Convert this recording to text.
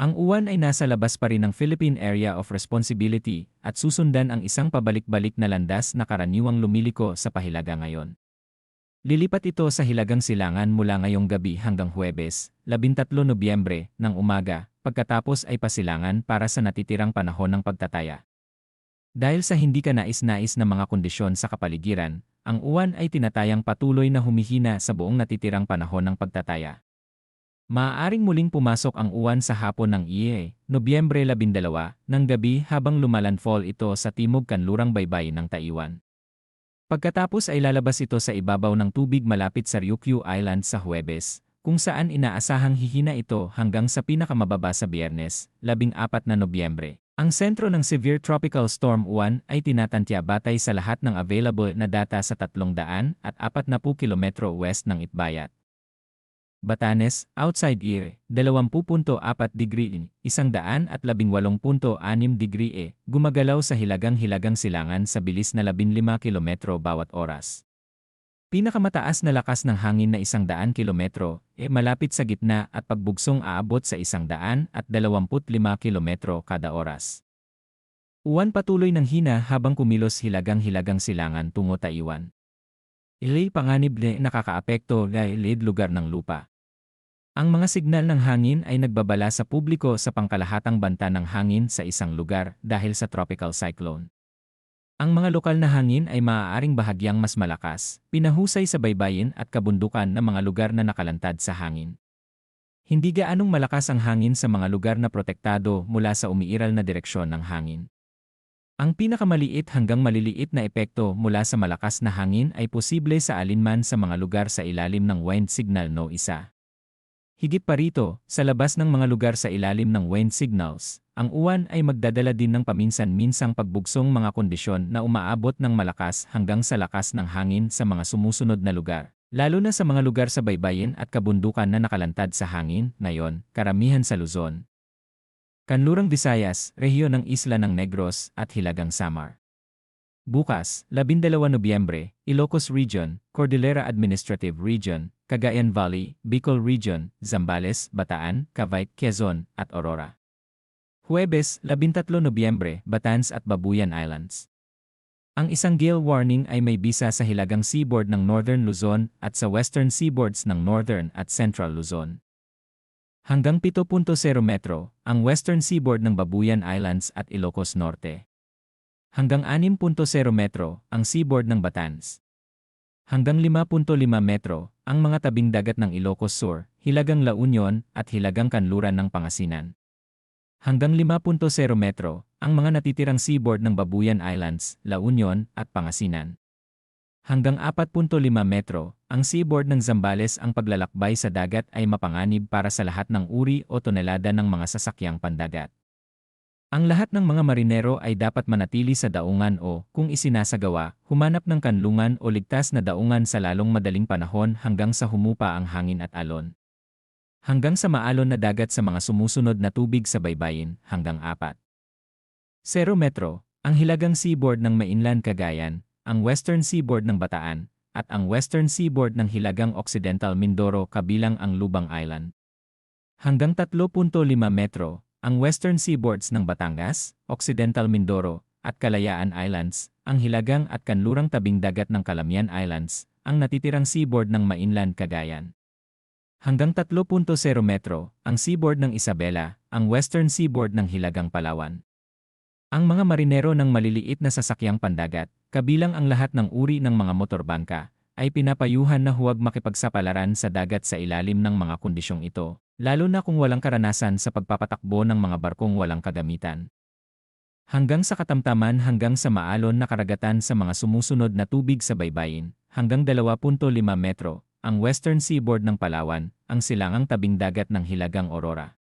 Ang uwan ay nasa labas pa rin ng Philippine Area of Responsibility at susundan ang isang pabalik-balik na landas na karaniwang lumiliko sa pahilaga ngayon. Lilipat ito sa Hilagang Silangan mula ngayong gabi hanggang Huwebes, 13 Nobyembre, ng umaga, pagkatapos ay pasilangan para sa natitirang panahon ng pagtataya. Dahil sa hindi ka nais-nais na mga kondisyon sa kapaligiran, ang uwan ay tinatayang patuloy na humihina sa buong natitirang panahon ng pagtataya. Maaaring muling pumasok ang uwan sa hapon ng IE, Nobyembre 12, ng gabi habang lumalandfall ito sa timog kanlurang baybay ng Taiwan. Pagkatapos ay lalabas ito sa ibabaw ng tubig malapit sa Ryukyu Island sa Huwebes, kung saan inaasahang hihina ito hanggang sa pinakamababa sa Biyernes, 14 na Nobyembre. Ang sentro ng Severe Tropical Storm 1 ay tinatantya batay sa lahat ng available na data sa 300 at 40 kilometro west ng Itbayat. Batanes, outside ear, 20.4 degree, 118.6 degree e, gumagalaw sa hilagang-hilagang silangan sa bilis na 15 km bawat oras. Pinakamataas na lakas ng hangin na 100 km, e malapit sa gitna at pagbugsong aabot sa 100 at 25 km kada oras. Uwan patuloy ng hina habang kumilos hilagang-hilagang silangan tungo Taiwan. Ilay panganib na nakakaapekto lead lugar ng lupa. Ang mga signal ng hangin ay nagbabala sa publiko sa pangkalahatang banta ng hangin sa isang lugar dahil sa tropical cyclone. Ang mga lokal na hangin ay maaaring bahagyang mas malakas, pinahusay sa baybayin at kabundukan ng mga lugar na nakalantad sa hangin. Hindi gaanong malakas ang hangin sa mga lugar na protektado mula sa umiiral na direksyon ng hangin. Ang pinakamaliit hanggang maliliit na epekto mula sa malakas na hangin ay posible sa alinman sa mga lugar sa ilalim ng wind signal no isa. Higit pa rito, sa labas ng mga lugar sa ilalim ng wind signals, ang uwan ay magdadala din ng paminsan-minsang pagbugsong mga kondisyon na umaabot ng malakas hanggang sa lakas ng hangin sa mga sumusunod na lugar, lalo na sa mga lugar sa baybayin at kabundukan na nakalantad sa hangin, ngayon, karamihan sa Luzon. Kanlurang Visayas, rehiyon ng Isla ng Negros at Hilagang Samar. Bukas, 12 Nobyembre, Ilocos Region, Cordillera Administrative Region, Cagayan Valley, Bicol Region, Zambales, Bataan, Cavite, Quezon, at Aurora. Huwebes, 13 Nobyembre, Batangas at Babuyan Islands. Ang isang gale warning ay may bisa sa hilagang seaboard ng Northern Luzon at sa western seaboards ng Northern at Central Luzon. Hanggang 7.0 metro, ang western seaboard ng Babuyan Islands at Ilocos Norte. Hanggang 6.0 metro, ang seaboard ng Batangas hanggang 5.5 metro, ang mga tabing dagat ng Ilocos Sur, Hilagang La Union at Hilagang Kanluran ng Pangasinan. Hanggang 5.0 metro, ang mga natitirang seaboard ng Babuyan Islands, La Union at Pangasinan. Hanggang 4.5 metro, ang seaboard ng Zambales ang paglalakbay sa dagat ay mapanganib para sa lahat ng uri o tonelada ng mga sasakyang pandagat. Ang lahat ng mga marinero ay dapat manatili sa daungan o, kung isinasagawa, humanap ng kanlungan o ligtas na daungan sa lalong madaling panahon hanggang sa humupa ang hangin at alon. Hanggang sa maalon na dagat sa mga sumusunod na tubig sa baybayin, hanggang apat. Zero metro, ang hilagang seaboard ng mainland Cagayan, ang western seaboard ng Bataan, at ang western seaboard ng hilagang Occidental Mindoro kabilang ang Lubang Island. Hanggang 3.5 metro, ang western seaboards ng Batangas, Occidental Mindoro, at Kalayaan Islands, ang hilagang at kanlurang tabing dagat ng Calamian Islands, ang natitirang seaboard ng mainland Cagayan. Hanggang 3.0 metro, ang seaboard ng Isabela, ang western seaboard ng Hilagang Palawan. Ang mga marinero ng maliliit na sasakyang pandagat, kabilang ang lahat ng uri ng mga motorbangka, ay pinapayuhan na huwag makipagsapalaran sa dagat sa ilalim ng mga kondisyong ito, lalo na kung walang karanasan sa pagpapatakbo ng mga barkong walang kagamitan. Hanggang sa katamtaman hanggang sa maalon na karagatan sa mga sumusunod na tubig sa baybayin, hanggang 2.5 metro, ang western seaboard ng Palawan, ang silangang tabing dagat ng Hilagang Aurora.